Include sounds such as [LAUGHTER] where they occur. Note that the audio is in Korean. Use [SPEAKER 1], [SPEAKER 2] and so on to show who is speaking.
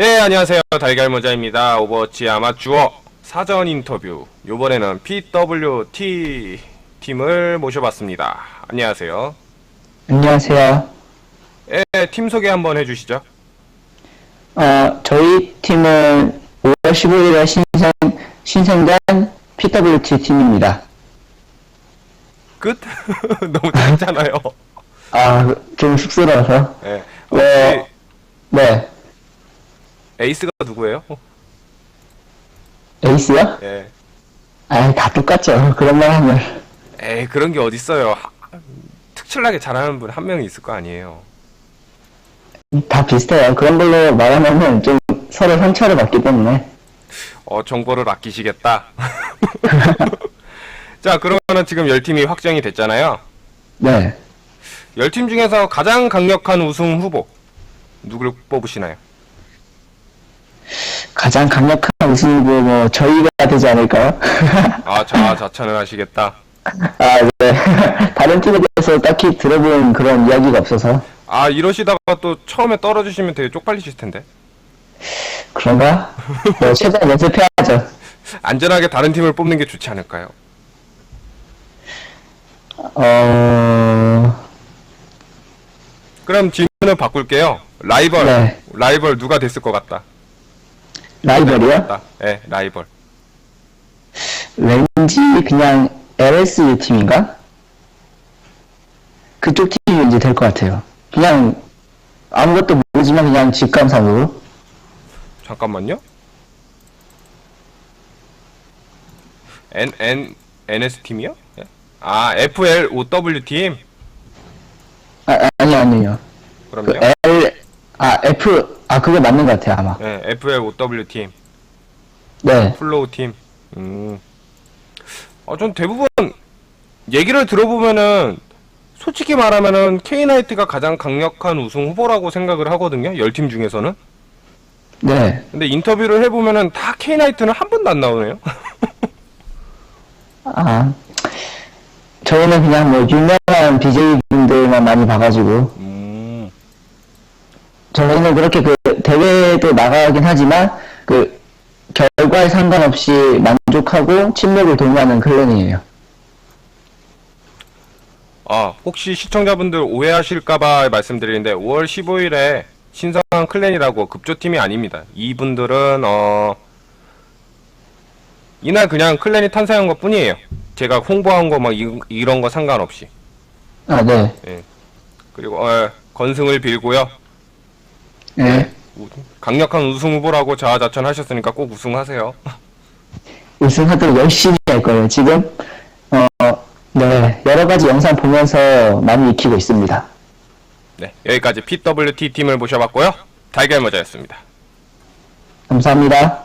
[SPEAKER 1] 예, 안녕하세요. 달걀 모자입니다. 오버워치 아마추어 사전 인터뷰. 요번에는 PWT 팀을 모셔봤습니다. 안녕하세요.
[SPEAKER 2] 안녕하세요.
[SPEAKER 1] 예, 팀 소개 한번 해주시죠.
[SPEAKER 2] 어, 저희 팀은 5월 15일에 신생, 신생된 PWT 팀입니다.
[SPEAKER 1] 끝? [LAUGHS] 너무 짧잖아요.
[SPEAKER 2] 아, 좀 쑥스러워서.
[SPEAKER 1] 예.
[SPEAKER 2] 네.
[SPEAKER 1] 혹시
[SPEAKER 2] 네.
[SPEAKER 1] 에이스가 누구예요?
[SPEAKER 2] 에이스요?
[SPEAKER 1] 예.
[SPEAKER 2] 아, 다 똑같죠. 그런 말 하면.
[SPEAKER 1] 에이, 그런 게 어딨어요. 하- 특출나게 잘하는 분 한명 있을 거 아니에요.
[SPEAKER 2] 다 비슷해요. 그런 걸로 말하면은 좀 서로 상처를 받기 때문에.
[SPEAKER 1] 어, 정보를 아끼시겠다. [LAUGHS] 자, 그러면은 지금 10팀이 확정이 됐잖아요.
[SPEAKER 2] 네.
[SPEAKER 1] 10팀 중에서 가장 강력한 우승 후보 누구를 뽑으시나요?
[SPEAKER 2] 가장 강력한 우승 후보 뭐 저희가 되지 않을까요?
[SPEAKER 1] 아, 자아자찬을 하시겠다. [LAUGHS]
[SPEAKER 2] 아, 네. [LAUGHS] 다른 팀에 대해서 딱히 들어본 그런 이야기가 없어서.
[SPEAKER 1] 아, 이러시다가 또 처음에 떨어지시면 되게 쪽팔리실 텐데.
[SPEAKER 2] 그런가? 뭐 최대한 연습해야죠. [LAUGHS]
[SPEAKER 1] 안전하게 다른 팀을 뽑는 게 좋지 않을까요?
[SPEAKER 2] 어,
[SPEAKER 1] 그럼 질문을 바꿀게요. 라이벌.
[SPEAKER 2] 네.
[SPEAKER 1] 라이벌 누가 됐을 것 같다.
[SPEAKER 2] 라이벌이요?
[SPEAKER 1] 같다. 예, 라이벌.
[SPEAKER 2] 왠지 그냥 LSU 팀인가? 그쪽 팀이 왠지 될것 같아요. 그냥 아무것도 모르지만 그냥 직감상으로.
[SPEAKER 1] 잠깐만요. N N NS 팀이요? 예? 아, FL OW 팀.
[SPEAKER 2] 아, 아, 아니요, 아니요. 그
[SPEAKER 1] 그럼요.
[SPEAKER 2] L, 아, F, 아, 그게 맞는 것 같아요, 아마.
[SPEAKER 1] 예, FL OW 팀.
[SPEAKER 2] 네.
[SPEAKER 1] 플로우 팀. 음. 어, 전 대부분 얘기를 들어보면은 솔직히 말하면은 K나이트가 가장 강력한 우승 후보라고 생각을 하거든요. 10팀 중에서는.
[SPEAKER 2] 네.
[SPEAKER 1] 근데 인터뷰를 해보면은 다 K나이트는 한 번도 안 나오네요. [LAUGHS]
[SPEAKER 2] 아, 저희는 그냥 뭐 유명한 BJ분들만 많이 봐가지고,
[SPEAKER 1] 음.
[SPEAKER 2] 저희는 그렇게 그 대회도 나가긴 하지만, 그 결과에 상관없이 만족하고 침묵을 도모하는 클랜이에요.
[SPEAKER 1] 아, 혹시 시청자분들 오해하실까봐 말씀드리는데 5월 15일에 신성한 클랜이라고 급조팀이 아닙니다. 이분들은 어 이날 그냥 클랜이 탄생한 것 뿐이에요. 제가 홍보한 거 막 이런 거 상관없이.
[SPEAKER 2] 아, 네.
[SPEAKER 1] 그리고 어, 건승을 빌고요.
[SPEAKER 2] 네.
[SPEAKER 1] 우- 강력한 우승 후보라고 자아자찬하셨으니까 꼭 우승하세요. [LAUGHS]
[SPEAKER 2] 우승하도록 열심히 할 거예요. 지금, 어, 네. 여러 가지 영상 보면서 많이 익히고 있습니다.
[SPEAKER 1] 네, 여기까지 PWT 팀을 모셔봤고요. 달걀 모자였습니다.
[SPEAKER 2] 감사합니다.